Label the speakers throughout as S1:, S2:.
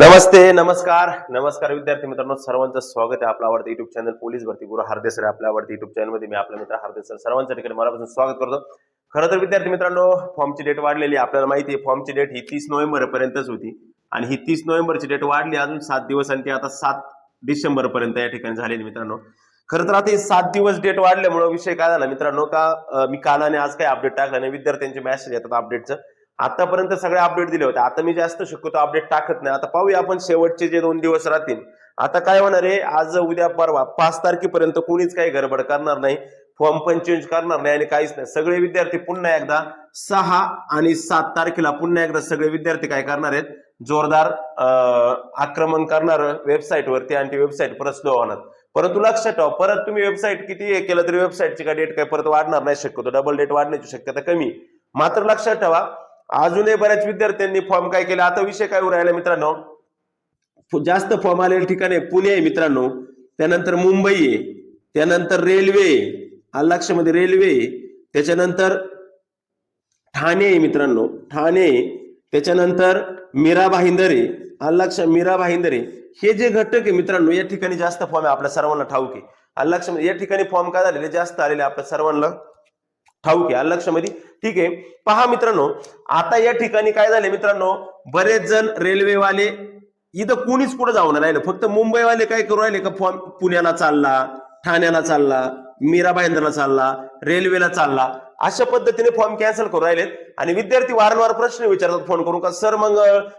S1: नमस्ते नमस्कार. नमस्कार विद्यार्थी मित्रांनो सर्वांचं स्वागत आहे आपलं आवडतं युट्यूब चॅनल पोलीस भरती गुरु हार्देसर आपल्या आवडतं युट्यूब चॅनलमध्ये मी आपला मित्र हार्देसर. सर्वांच्या ठिकाणी मनापासून स्वागत करतो. खरं तर विद्यार्थी मित्रांनो फॉर्मची डेट वाढलेली आपल्याला माहिती आहे फॉर्मची डेट ही तीस नोव्हेंबर पर्यंतच होती. आणि ही तीस नोव्हेंबरची डेट वाढली अजून सात दिवस आणि ती आता सात डिसेंबर पर्यंत या ठिकाणी झालेली मित्रांनो. खरं तर आता हे सात दिवस डेट वाढल्यामुळे विषय काय झाला मित्रांनो का मी काल आणि आज काही अपडेट टाकला नाही. विद्यार्थ्यांचे मेसेज येतात अपडेटचं आतापर्यंत सगळे अपडेट दिले होते. आता मी जास्त शक्यतो अपडेट टाकत नाही. आता पाहूया आपण शेवटचे जे दोन दिवस राहतील. आता काय होणार आहे? आज उद्या परवा पाच तारखेपर्यंत कोणीच काही गडबड करणार नाही. फॉर्म पण चेंज करणार नाही आणि काहीच नाही. सगळे विद्यार्थी पुन्हा एकदा सहा आणि सात तारखेला पुन्हा एकदा सगळे विद्यार्थी काय करणार आहेत? जोरदार आक्रमण करणार वेबसाईटवरती आणि ती वेबसाईट परत स्लो होणार. परंतु लक्षात ठेवा परत तुम्ही वेबसाईट किती हे केलं तरी वेबसाईटची काय डेट काय परत वाढणार नाही. शक्यतो डबल डेट वाढण्याची शक्यता कमी. मात्र लक्षात ठेवा अजूनही बऱ्याच विद्यार्थ्यांनी फॉर्म काय केला? आता विषय काय उरायला मित्रांनो? जास्त फॉर्म आलेले ठिकाण आहे. पुणे आहे मित्रांनो. त्यानंतर मुंबई आहे. त्यानंतर रेल्वे लक्षामध्ये रेल्वे त्याच्यानंतर ठाणे आहे मित्रांनो. ठाणे आहे. त्याच्यानंतर मीरा भाईंदर आहे. लक्ष मीरा भाईंदर हे जे घटक आहे मित्रांनो या ठिकाणी जास्त फॉर्म आहे आपल्या सर्वांना ठाऊक आहे. लक्षामध्ये या ठिकाणी फॉर्म काय झालेले? जास्त आलेले आपल्या सर्वांना. ठाऊक आहे लक्षामध्ये? ठीक आहे. पहा मित्रांनो आता या ठिकाणी काय झाले मित्रांनो? बरेच जण रेल्वेवाले इथं कुणीच पुढे जाऊन राहिलं. फक्त मुंबईवाले काय करू राहिले का फॉर्म पुण्याला चालला ठाण्याला चालला? मीरा चालला रेल्वेला चालला अशा पद्धतीने फॉर्म कॅन्सल करून राहिलेत. आणि विद्यार्थी वारंवार प्रश्न विचारतात फोन करून का सर मग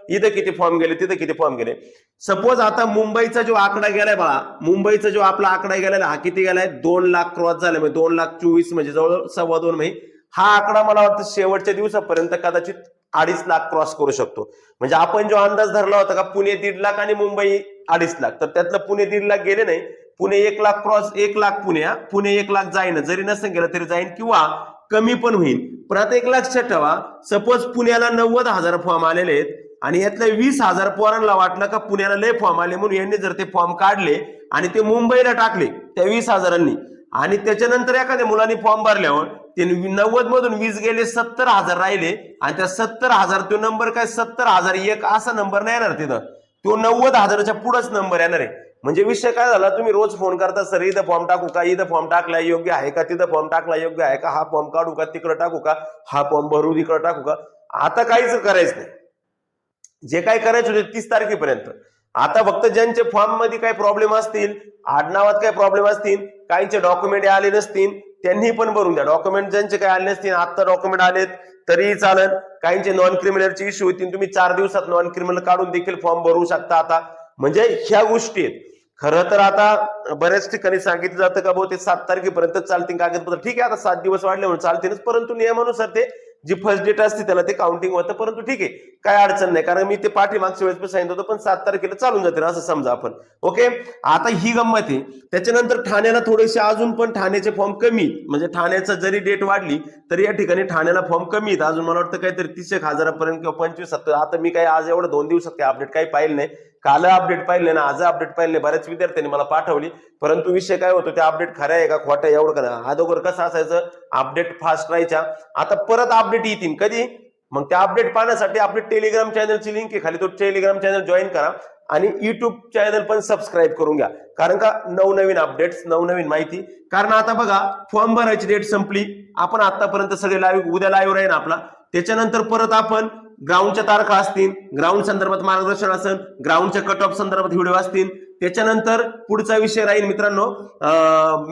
S1: इथं किती फॉर्म गेले तिथं किती फॉर्म गेले? सपोज आता मुंबईचा जो आकडा गेलाय बाळा मुंबईचा जो आपला आकडा गेलाय हा किती गेलाय? दोन लाख क्रॉस झाला म्हणजे दोन लाख चोवीस म्हणजे जवळ सव्वा दोन म्हणजे हा आकडा मला वाटतं शेवटच्या दिवसापर्यंत कदाचित अडीच लाख क्रॉस करू शकतो. म्हणजे आपण जो अंदाज धरला होता का पुणे दीड लाख आणि मुंबई अडीच लाख तर त्यातलं पुणे दीड लाख गेले नाही. पुणे एक लाख क्रॉस एक लाख पुणे पुणे एक लाख जाईन जरी नसेल गेलं तरी जाईन किंवा कमी पण होईल पण आता एक लक्षात ठेवा. सपोज पुण्याला नव्वद हजार फॉर्म आलेले आहेत आणि यातल्या वीस हजार पोरांना वाटलं का पुण्याला लय फॉर्म आले म्हणून यांनी जर ते फॉर्म काढले आणि ते मुंबईला टाकले त्या वीस हजारांनी. आणि त्याच्यानंतर एखाद्या मुलांनी फॉर्म भरल्यावर ते नव्वद मधून वीस गेले सत्तर हजार राहिले आणि त्या सत्तर हजार तो नंबर काय? सत्तर हजार एक असा नंबर नाही येणार तिथं. तो नव्वद हजाराच्या पुढंच नंबर येणार आहे. म्हणजे विषय काय झाला? तुम्ही रोज फोन करता सर इथं फॉर्म टाकू का? इथं फॉर्म टाकला योग्य आहे का? तिथं फॉर्म टाकला योग्य आहे का? हा फॉर्म काढू का? तिकडं टाकू का? हा फॉर्म भरू तिकडं टाकू का? आता काहीच करायचं नाही. जे काय करायचं होते तीस तारखेपर्यंत. आता फक्त ज्यांचे फॉर्ममध्ये काही प्रॉब्लेम असतील आडनावात काही प्रॉब्लेम असतील काहींचे डॉक्युमेंट आले नसतील त्यांनी पण भरून द्या. डॉक्युमेंट ज्यांचे काही आले नसतील आता डॉक्युमेंट आलेत तरीही चालेल. काहींचे नॉन क्रिमिनलचे इश्यू होतील तुम्ही चार दिवसात नॉन क्रिमिनल काढून देखील फॉर्म भरू शकता आता. म्हणजे ह्या गोष्टी आहेत. खरं तर आता बऱ्याच ठिकाणी सांगितलं जातं का भाऊ ते सात तारखेपर्यंत चालतील कागदपत्र. ठीक आहे आता सात दिवस वाढले म्हणून चालतीलच परंतु नियमानुसार ते जी फर्स्ट डेट असते त्याला ते काउंटिंग होतं परंतु ठीक आहे काय अडचण नाही कारण मी ते पाठीमागच्या वेळेस पण सांगितलं होतं पण सात तारखेला चालून जाते असं समजा आपण. ओके आता ही गंमत आहे. त्याच्यानंतर ठाण्याला थोडेसे अजून पण ठाण्याचे फॉर्म कमी म्हणजे ठाण्याचं जरी डेट वाढली तरी या ठिकाणी ठाण्याला फॉर्म कमी आहेत. अजून मला वाटतं काहीतरी तीस एक हजारापर्यंत किंवा पंचवीस सत्तर आता मी काही आज एवढं दोन दिवसात काही अपडेट काही पाहिलं नाही. काल अपडेट पाहिले ना आज अपडेट पाहिले बऱ्याच विद्यार्थ्यांनी मला पाठवली. परंतु विषय काय होतो ते अपडेट खऱ्या आहे का खोट्या आहे एवढं का अगोदर कसं असायचं अपडेट फास्ट राहायच्या. आता परत अपडेट येतील. कधी? मग त्या अपडेट पाहण्यासाठी आपली टेलिग्राम चॅनलची लिंक आहे. खाली तो टेलिग्राम चॅनल जॉईन करा आणि युट्यूब चॅनल पण सबस्क्राईब करून घ्या. कारण का नवनवीन अपडेट्स नवनवीन माहिती. कारण आता बघा फॉर्म भरायची डेट संपली. आपण आतापर्यंत सगळे लाईव्ह उद्या लाईव्ह राहील आपला. त्याच्यानंतर परत आपण ग्राउंडच्या तारखा असतील ग्राउंड संदर्भात मार्गदर्शन असेल ग्राउंडच्या कट ऑफ संदर्भात व्हिडिओ असतील. त्याच्यानंतर पुढचा विषय राहील मित्रांनो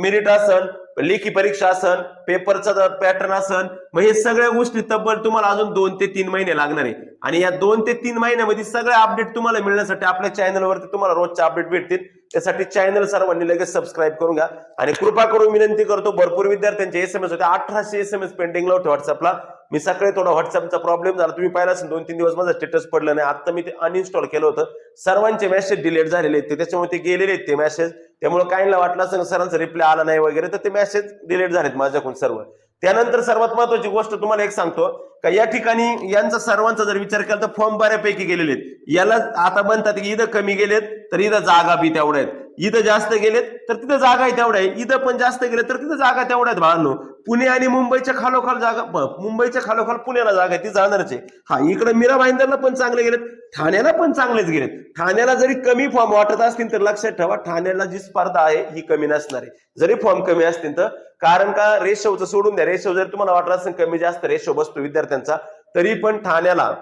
S1: मेरिट असेल लेखी परीक्षा असन पेपरचा पॅटर्न असन मग हे सगळ्या गोष्टी तब्बल तुम्हाला अजून दोन ते तीन महिने लागणार आहे. आणि या दोन ते तीन महिन्यामध्ये सगळे अपडेट तुम्हाला मिळण्यासाठी आपल्या चॅनलवरती तुम्हाला रोजचे अपडेट भेटतील. त्यासाठी चॅनल सर्वांनी लगेच सबस्क्राईब करून घ्या. आणि कृपा करून विनंती करतो भरपूर विद्यार्थ्यांचे एसएमएस होते. अठराशे एस एम एस पेंडिंगला होते व्हॉट्सअपला मी सकाळी थोडा व्हॉट्सअपचा प्रॉब्लेम झाला. तुम्ही पाहिला असेल दोन तीन दिवस माझा स्टेटस पडलं नाही. आता मी ते अनइन्स्टॉल केलं होतं. सर्वांचे मेसेज डिलीट झालेले आहेत. त्याच्यामुळे ते गेलेले आहेत ते मेसेज त्यामुळे काहींना वाटलं असं सरांचा रिप्लाय आला नाही वगैरे तर ते मेसेज डिलीट झालेत माझ्याकडून सर्व. त्यानंतर सर्वात महत्वाची गोष्ट तुम्हाला एक सांगतो. का या ठिकाणी यांचा सर्वांचा जर विचार केला तर फॉर्म बऱ्यापैकी गेलेले आहेत. याला आता म्हणतात की इथं कमी गेलेत तर इथं जागा बी तेवढ्या आहेत. इथं जास्त गेलेत तर तिथं जागा आहे तेवढ्या आहे इथं पण जास्त गेले तर तिथं जागा तेवढ्या आहेत. भावांनो पुणे आणि मुंबईच्या खालोखाल जागा मुंबईच्या खालोखाल पुण्याला जागा आहे ती जाणारच आहे. हा इकडे मीरा भाईंदरला पण चांगले गेलेत ठाण्याला पण चांगलेच गेलेत. ठाण्याला जरी कमी फॉर्म वाटत असतील तर लक्षात ठेवा ठाण्याला जी स्पर्धा आहे ही कमी नसणार आहे. जरी फॉर्म कमी असतील तर कारण का रेशोचं सोडून द्या. रेशो जर तुम्हाला वाटत असेल कमी जास्त रेशो बसतो विद्यार्थी विद्यार्थ्यांचा तरी पण ठाण्याला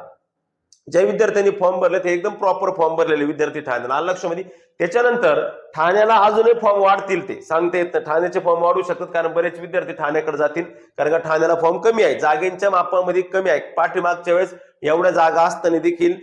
S1: ज्या विद्यार्थ्यांनी फॉर्म भरले ते एकदम प्रॉपर फॉर्म भरलेले विद्यार्थी ठाण्याला. आलं लक्षामध्ये म्हणजे त्याच्यानंतर ठाण्याला अजूनही फॉर्म वाढतील ते. सांगता येत नाही. ठाण्याचे फॉर्म वाढू शकतात कारण बरेच विद्यार्थी ठाण्याकडे जातील. कारण का ठाण्याला फॉर्म कमी आहे. जागेंच्या मापामध्ये कमी आहे. पाठीमागच्या वेळेस एवढ्या जागा असताना देखील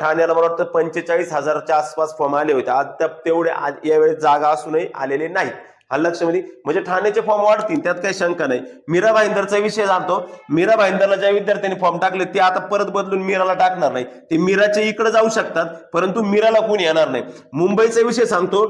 S1: ठाण्याला मला वाटतं पंचेचाळीस हजारच्या आसपास फॉर्म आले होते. अद्याप तेवढे यावेळेस जागा असूनही आलेले नाहीत. हा लक्षामध्ये म्हणजे, म्हणजे ठाण्याचे फॉर्म वाढतील त्यात काही शंका नाही. मीरा भाईंदरचा विषय जाणतो. मीरा भाईंदरला ज्या विद्यार्थ्यांनी फॉर्म टाकले ते आता परत बदलून मीराला टाकणार नाही. ते मीराच्या इकडे जाऊ शकतात परंतु मीराला कोणी येणार नाही. मुंबईचा विषय सांगतो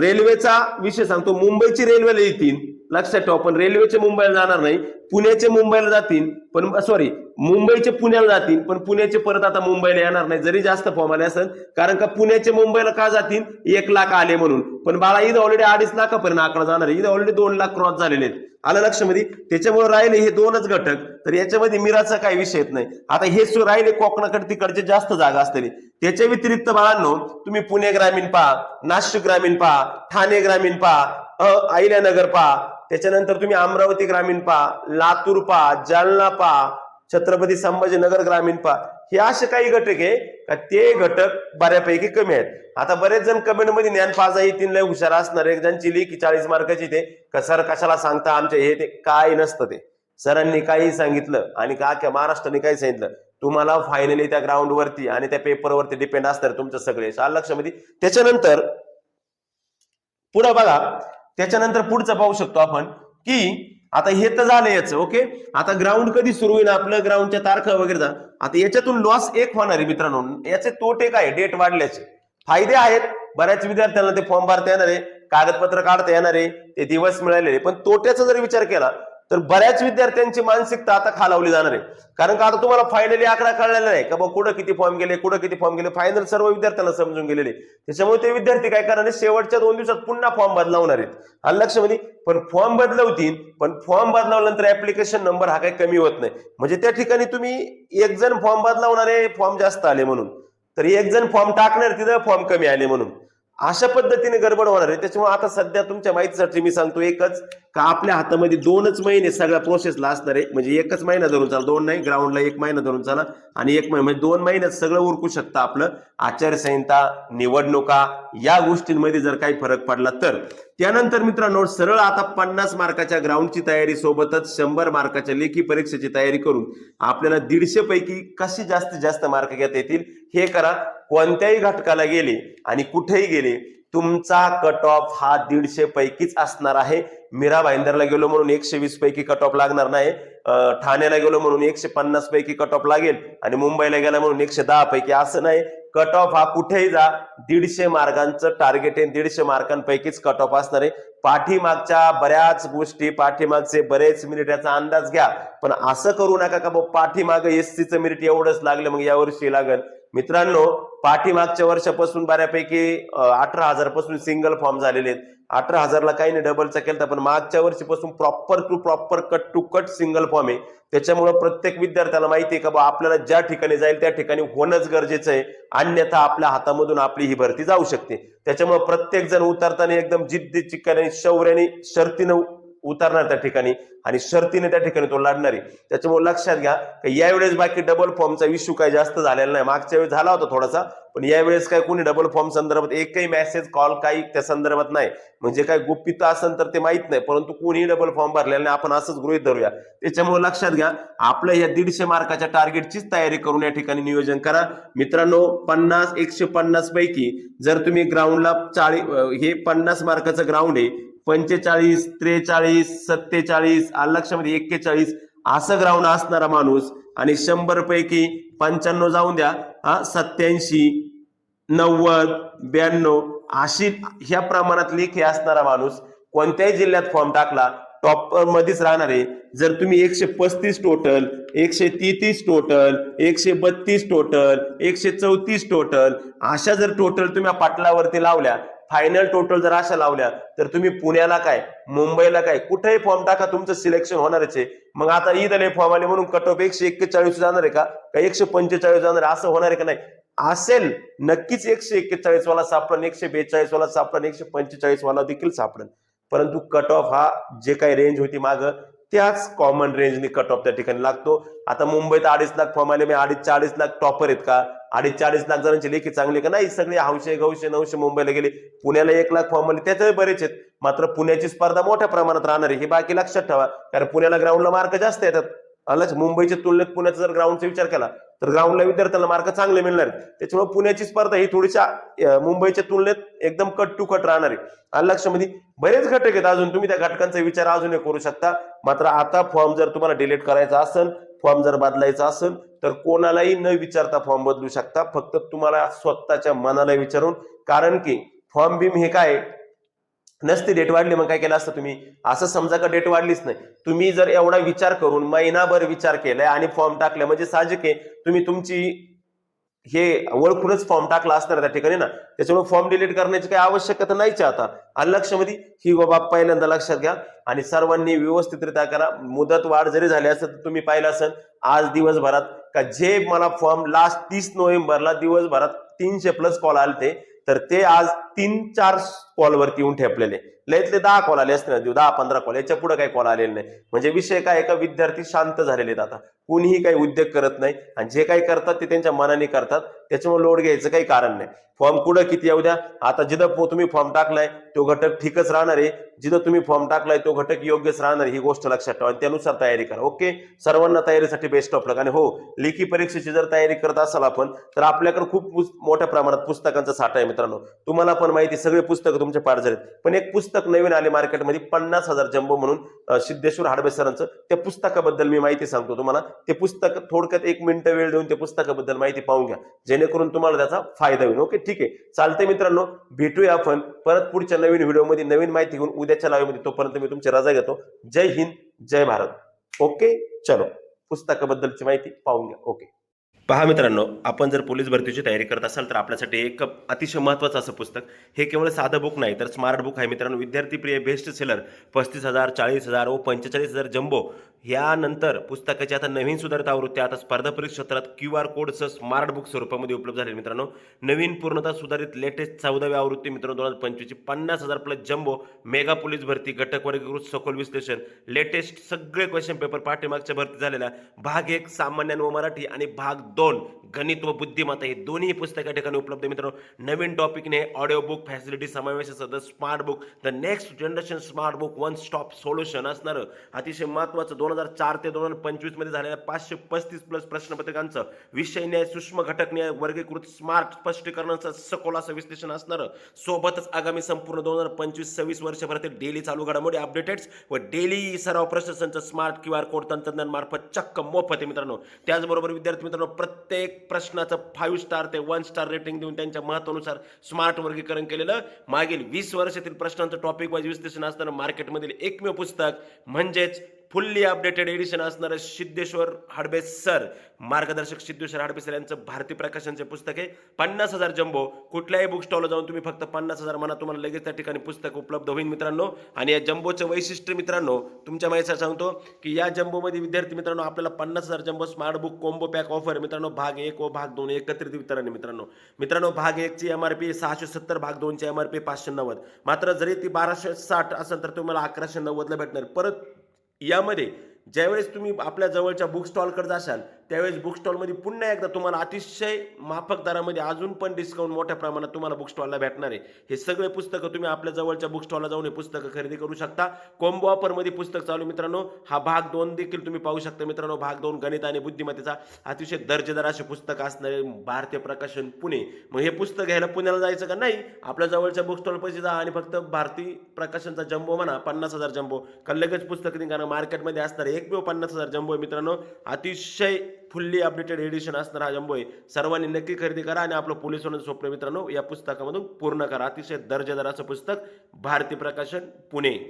S1: रेल्वेचा विषय सांगतो. मुंबईची रेल्वेला येतील. लक्षात ठेवा पण रेल्वेचे मुंबईला जाणार नाही पुण्याचे मुंबईला जातील पण सॉरी मुंबईचे पुण्याला जातील पण पुण्याचे परत आता मुंबईला येणार नाही. जरी जास्त फॉर्म आले असेल कारण का पुण्याचे मुंबईला का जातील? एक लाख आले म्हणून. पण बाळा इथं ऑलरेडी अडीच लाखापर्यंत आकडा जाणार आहे. इथं ऑलरेडी दोन लाख क्रॉस झालेले आहेत. आलं लक्षामध्ये त्याच्यामुळे राहिले हे दोनच घटक. तर याच्यामध्ये मिराचा काही विषय येत नाही. आता हे राहिले कोकणाकडे तिकडचे जास्त जागा असतील त्याच्या व्यतिरिक्त बाळांनो तुम्ही पुणे ग्रामीण पहा नाशिक ग्रामीण पहा ठाणे ग्रामीण पहा अ, अहिल्यानगर पहा त्याच्यानंतर तुम्ही अमरावती ग्रामीण पहा लातूर पहा जालना पहा छत्रपती संभाजीनगर ग्रामीण पहा. हे असे काही घटक आहे का? ते घटक बऱ्यापैकी कमी आहेत. आता बरेच जण कमेंटमध्ये ज्ञान पाजा तीन लय हुशार असणार. एक जण चिली की चाळीस मार्काची ते. का सर कशाला सांगता आमच्या हे ते? काय नसतं ते. सरांनी काही सांगितलं आणि का अख्ख्या महाराष्ट्राने काही सांगितलं? तुम्हाला फायनली त्या ग्राउंड वरती आणि त्या पेपरवरती डिपेंड असणार तुमचं सगळे. शाल लक्षामध्ये त्याच्यानंतर पुढे बघा. त्याच्यानंतर पुढचं पाहू शकतो आपण की आता हे तर झालं याचं ओके? आता ग्राउंड कधी सुरू होईल आपलं? ग्राउंडच्या तारखा वगैरे आता याच्यातून लॉस एक होणार आहे मित्रांनो. याचे तोटे काय? डेट वाढल्याचे. फायदे आहेत. बऱ्याच विद्यार्थ्यांना ते फॉर्म भरता येणार आहे. कागदपत्र काढता येणार आहे. ते दिवस मिळालेले. पण तोट्याचा जर विचार केला तर बऱ्याच विद्यार्थ्यांची मानसिकता आता खालावली जाणार आहे. कारण का आता तुम्हाला फायनली आकडा कळलेला नाही का बा कुठं किती फॉर्म गेले कुठं किती फॉर्म गेले फायनल सर्व विद्यार्थ्यांना समजून गेलेले त्याच्यामुळे ते विद्यार्थी काय करणार शेवटच्या दोन दिवसात पुन्हा फॉर्म बदलावणार आहेत. आणि लक्ष म्हणजे पण फॉर्म बदलवतील पण फॉर्म बदलावल्यानंतर ऍप्लिकेशन नंबर हा काही कमी होत नाही. म्हणजे त्या ठिकाणी तुम्ही एक जण फॉर्म बदलावणारे फॉर्म जास्त आले म्हणून. तर एक जण फॉर्म टाकणार तिथं फॉर्म कमी आले म्हणून. अशा पद्धतीने गडबड होणार आहे. त्याच्यामुळे आता सध्या तुमच्या माहितीसाठी मी सांगतो एकच का आपल्या हातामध्ये दोनच महिने सगळ्या प्रोसेसला असणार आहे. म्हणजे एकच महिना धरून चाला दोन नाही ग्राउंडला एक महिना धरून चाला. आणि एक महिना म्हणजे दोन महिन्यात सगळं उरकू शकतं आपलं. आचारसंहिता निवडणुका या गोष्टींमध्ये जर काही फरक पडला तर. त्यानंतर मित्रांनो सरळ आता पन्नास मार्काच्या ग्राउंडची तयारी सोबतच शंभर मार्काच्या लेखी परीक्षेची तयारी करून आपल्याला दीडशे पैकी कसे जास्तीत जास्त मार्क घेता येतील हे करा. कोणत्याही घटकाला गेले आणि कुठेही गेले तुमचा कट ऑफ हा दीडशे पैकीच असणार आहे. मीरा भाईंदरला गेलो म्हणून एकशे वीस पैकी कट ऑफ लागणार नाही. ठाण्याला गेलो म्हणून एकशे पन्नास पैकी कट ऑफ लागेल आणि मुंबईला गेला म्हणून एकशे दहा पैकी असं नाही. कट ऑफ हा कुठेही जा. दीडशे मार्कांचं टार्गेट आहे. दीडशे मार्कांपैकीच कट ऑफ असणार आहे. पाठीमागच्या बऱ्याच गोष्टी पाठीमागचे बरेच मिनिट याचा अंदाज घ्या. पण असं करू नका का बाबा पाठीमाग एससीचं मिनिट एवढंच लागलं मग यावर्षी लागेल. मित्रांनो पाठीमागच्या वर्षापासून बऱ्यापैकी अठरा हजारपासून सिंगल फॉर्म झालेले आहेत. अठरा हजारला काही नाही डबलचा केला पण मागच्या वर्षीपासून proper to proper cut to cut single form आहे. त्याच्यामुळं प्रत्येक विद्यार्थ्याला माहिती आहे का बा आपल्याला ज्या ठिकाणी जाईल त्या ठिकाणी होणंच गरजेचं आहे. अन्यथा आपल्या हातामधून आपली ही भरती जाऊ शकते. त्याच्यामुळे प्रत्येक जण उतरताना एकदम जिद्दी चिकाने शौर्याने शर्तीनं उतरणार त्या ठिकाणी आणि शर्तीने त्या ठिकाणी तो लढणार. आहे त्याच्यामुळे लक्षात घ्या की यावेळेस बाकी डबल फॉर्मचा इश्यू काही जास्त झालेला नाही. मागच्या वेळेस झाला होता थोडासा पण यावेळेस काय कोणी डबल फॉर्म संदर्भात एकही मेसेज कॉल काही त्या संदर्भात नाही. म्हणजे काय गुपित असेल तर ते माहीत नाही परंतु कोणीही डबल फॉर्म भरलेला नाही. आपण असंच गृहित धरूया. त्याच्यामुळे लक्षात घ्या आपल्या या दीडशे मार्काच्या टार्गेटचीच तयारी करून या ठिकाणी नियोजन करा. मित्रांनो पन्नास एकशे पन्नास पैकी जर तुम्ही ग्राउंडला चाळीस हे पन्नास मार्काचं ग्राउंड आहे पंचेचाळीस त्रेचाळीस सत्तेचाळीस लक्षामध्ये म्हणजे एक्केचाळीस असं ग्राउंड असणारा माणूस आणि शंभर पैकी पंच्याण्णव जाऊन द्या. हा सत्याऐंशी नव्वद ब्याण्णव अशी ह्या प्रमाणात लेखी असणारा माणूस कोणत्याही जिल्ह्यात फॉर्म टाकला टॉपर मध्येच राहणार आहे. जर तुम्ही एकशे पस्तीस टोटल एकशे तेहतीस टोटल एकशे बत्तीस टोटल एकशे चौतीस टोटल अशा जर टोटल तुम्ही पाटलावरती लावल्या फायनल टोटल जर अशा लावल्या तर तुम्ही पुण्याला काय मुंबईला काय कुठेही फॉर्म टाका तुमचं सिलेक्शन होणारच आहे. मग आता ईद फॉर्म आले म्हणून कट ऑफ एकशे एक्केचाळीस जाणार आहे का? एकशे पंचेचाळीस जाणार असं होणार आहे का नाही? असेल नक्कीच एकशे एक्केचाळीस वाला सापडन एकशे बेचाळीस वाला सापडन एकशे पंचेचाळीस वाला देखील सापडन. परंतु कट ऑफ हा जे काही रेंज होती माग त्याच कॉमन रेंजने कट ऑफ त्या ठिकाणी लागतो. आता मुंबईत अडीच लाख फॉर्म आले मी अडीच चाळीस लाख टॉपर आहेत का? अडीच चाळीस लाख जणांची लेखी चांगली का नाही? सगळे हौशे गौशे नऊशे मुंबईला गेले. पुण्याला एक लाख फॉर्म आले त्याचे बरेच आहेत. मात्र पुण्याची स्पर्धा मोठ्या प्रमाणात राहणार आहे. हे बाकी लक्षात ठेवा. कारण पुण्याला ग्राउंडला मार्क जास्त येतात. अलच मुंबईच्या तुलनेत पुण्याचा जर ग्राउंडचा विचार केला तर ग्राउंडला विद्यार्थ्यांना मार्क चांगले मिळणार आहेत. त्याच्यामुळे पुण्याची स्पर्धा ही थोडीशा मुंबईच्या तुलनेत एकदम कट टू कट राहणार आहे. आणि लक्षामध्ये बरेच घटक आहेत अजून. तुम्ही त्या घटकांचा विचार अजूनही करू शकता. मात्र आता फॉर्म जर तुम्हाला डिलीट करायचा असेल फॉर्म जर बदलायचा असेल तर कोणालाही न विचारता फॉर्म बदलू शकता. फक्त तुम्हाला स्वतःच्या मनाला विचारून कारण की फॉर्म बीम हे काय? नसती डेट वाढली मग काय केलं असतं तुम्ही? असं समजा का डेट वाढलीच नाही? तुम्ही जर एवढा विचार करून महिनाभर विचार केलाय आणि फॉर्म टाकले म्हणजे साहजिक आहे तुम्ही तुमची हे ओळखूनच फॉर्म टाकला असणार त्या ठिकाणी ना. त्याच्यामुळे फॉर्म डिलीट करण्याची काही आवश्यकता नाहीच आता. आणि लक्षामध्ये ही बाब पहिल्यांदा लक्षात घ्या. आणि सर्वांनी व्यवस्थितरित्या करा. मुदत वाढ जरी झाली असेल तर तुम्ही पाहिलं असेल आज दिवसभरात का जे मला फॉर्म लास्ट तीस नोव्हेंबरला दिवसभरात तीनशे प्लस कॉल आले ते तर ते आज तीन चार कॉल वरती येऊन ठेपलेले. लयतले दहा कॉल आले असते ना दहा पंधरा कॉल याच्यापुढे काही कॉल आलेले नाही. म्हणजे विषय काय का विद्यार्थी शांत झालेले आहेत आता. कुणीही काही उद्योग करत नाही आणि जे काही करतात ते त्यांच्या मनाने करतात. त्याच्यामुळे लोड घ्यायचं काही कारण नाही. फॉर्म कुठं किती येऊ द्या? आता जिथं तुम्ही फॉर्म टाकलाय तो घटक ठीकच राहणार आहे. जिथं तुम्ही फॉर्म टाकलाय तो घटक योग्यच राहणार ही गोष्ट लक्षात ठेवा आणि त्यानुसार तयारी करा. ओके? सर्वांना तयारीसाठी बेस्ट ऑफ लक आणि हो लेखी परीक्षेची जर तयारी करत असाल आपण तर आपल्याकडे खूप मोठ्या प्रमाणात पुस्तकांचा साठा आहे मित्रांनो. तुम्हाला पण माहिती सगळे पुस्तकं तुमचे पाठ झालेत. पण एक पुस्तक नवीन आले मार्केटमध्ये पन्नास हजार जम्बो म्हणून सिद्धेश्वर हाडबे सरांचं. त्या पुस्तकाबद्दल मी माहिती सांगतो तुम्हाला. ते पुस्तक थोडक्यात एक मिनिटं वेळ देऊन त्या पुस्तकाबद्दल माहिती पाहून घ्या. जेणेकरून तुम्हाला त्याचा फायदा होईल. ओके ठीक आहे. चालतंय मित्रांनो भेटूया आपण परत पुढच्या नवीन व्हिडिओमध्ये. नवीन माहिती घेऊन उद्याच्या लाईव्हमध्ये तोपर्यंत मी तुमची रजा घेतो. जय हिंद जय भारत. ओके चलो. पुस्तकाबद्दलची माहिती पाहून घ्या. ओके. पहा मित्रांनो आपण जर पोलीस भरतीची तयारी करत असाल तर आपल्यासाठी एक अतिशय महत्त्वाचं असं पुस्तक. हे केवळ साधं बुक नाही तर स्मार्ट बुक आहे मित्रांनो. विद्यार्थी प्रिय बेस्ट सेलर पस्तीस हजार चाळीस हजार व पंचेचाळीस हजार जम्बो यानंतर पुस्तकाची आता नवीन सुधारित आवृत्ती आता स्पर्धा परीक्षा क्षेत्रात क्यू आर कोडचं स्मार्ट बुक स्वरूपामध्ये उपलब्ध झाले मित्रांनो. नवीन पूर्णतः सुधारित लेटेस्ट चौदावी आवृत्ती मित्रांनो दोन हजार पंचवीसची पन्नास हजार प्लस जम्बो मेगा पोलीस भरती घटक वर्गीकृत सखोल विश्लेषण लेटेस्ट सगळे क्वेश्चन पेपर पाठीमागच्या भरती झालेल्या. भाग एक सामान्य व मराठी आणि भाग दोन गणित व बुद्धिमत्ता हे दोन्ही पुस्तक या ठिकाणी उपलब्ध मित्रांनो नवीन टॉपिकने ऑडिओ बुक फॅसिलिटी समावेश the smart book the next generation smart book one stop solution असणारं. अतिशय महत्त्वाचं दोन हजार चार ते दोन हजार पंचवीसमध्ये झालेल्या पाचशे पस्तीस प्लस प्रश्नपत्रिकांचं विषय न्याय सूक्ष्म घटक न्याय वर्गीकृत स्मार्ट स्पष्टीकरणाचं सखोल असं विश्लेषण असणारं. सोबतच आगामी संपूर्ण दोन हजार पंचवीस सव्वीस वर्षभरातील डेली चालू घडामोडी अपडेटेड्स व डेली सराव प्रश्नसंच स्मार्ट क्यू आर कोड तंत्रज्ञान मार्फत चक्क मोफत आहे मित्रांनो. त्याचबरोबर विद्यार्थी मित्रांनो प्रत्येक प्रश्नाचं फाईव्ह स्टार ते वन स्टार रेटिंग देऊन त्यांच्या महत्वानुसार स्मार्ट वर्गीकरण केलेलं. मागील वीस वर्षातील प्रश्नांचं टॉपिक वाईज विश्लेषण असताना मार्केटमधील एकमेव पुस्तक म्हणजेच फुल्ली अपडेटेड एडिशन असणारं सिद्धेश्वर हडबे सर. मार्गदर्शक सिद्धेश्वर हाडबे सर यांचं भारतीय प्रकाशनचे पुस्तक आहे. पन्नास हजार जम्बो. कुठल्याही बुक स्टॉलला जाऊन तुम्ही फक्त पन्नास हजार म्हणा तुम्हाला लगेच त्या ठिकाणी पुस्तक उपलब्ध होईल मित्रांनो. आणि या जम्बोचं वैशिष्ट्य मित्रांनो तुमच्या माहिती सांगतो की या जम्बोमध्ये विद्यार्थी मित्रांनो आपल्याला पन्नास हजार jumbo smart book combo pack offer मित्रांनो. भाग एक व भाग दोन एकत्रित वितरण मित्रांनो. मित्रांनो भाग एकची एम आर पी सहाशे सत्तर भाग दोनची एम आर पी पाचशे नव्वद. मात्र जरी ती बाराशे साठ असेल तर तुम्हाला अकराशे नव्वदला भेटणार. परत यामध्ये ज्यावेळेस तुम्ही आपल्या जवळच्या बुक स्टॉलकडे जाशाल त्यावेळेस बुक स्टॉलमध्ये पुन्हा एकदा तुम्हाला अतिशय माफक दरामध्ये अजून पण डिस्काउंट मोठ्या प्रमाणात तुम्हाला बुक स्टॉलला भेटणार आहे. हे सगळे पुस्तकं तुम्ही आपल्या जवळच्या बुक स्टॉलला जाऊन हे पुस्तकं खरेदी करू शकता. कॉम्बो ऑफरमध्ये पुस्तक चालू मित्रांनो. हा भाग दोन देखील तुम्ही पाहू शकता मित्रांनो. भाग दोन गणित आणि बुद्धिमत्तेचा अतिशय दर्जेदार असे पुस्तक असणारे भारतीय प्रकाशन पुणे. मग हे पुस्तक घ्यायला पुण्याला जायचं का? नाही. आपल्या जवळच्या बुक स्टॉल पैसे जा आणि फक्त भारती प्रकाशनचा जम्बो म्हणा पन्नास हजार जम्बो. का लगेच पुस्तक निघाणं मार्केटमध्ये असणारे एकमेव पन्नास हजार जम्बो मित्रांनो. अतिशय फुल्ली अपडेटेड एडिशन असणार हा जम्बो आहे. सर्वांनी नक्की खरेदी करा आणि आपलं पोलीस होण्याचं स्वप्न मित्रांनो या पुस्तकामधून पूर्ण करा. अतिशय दर्जेदार असं पुस्तक भारती प्रकाशन पुणे.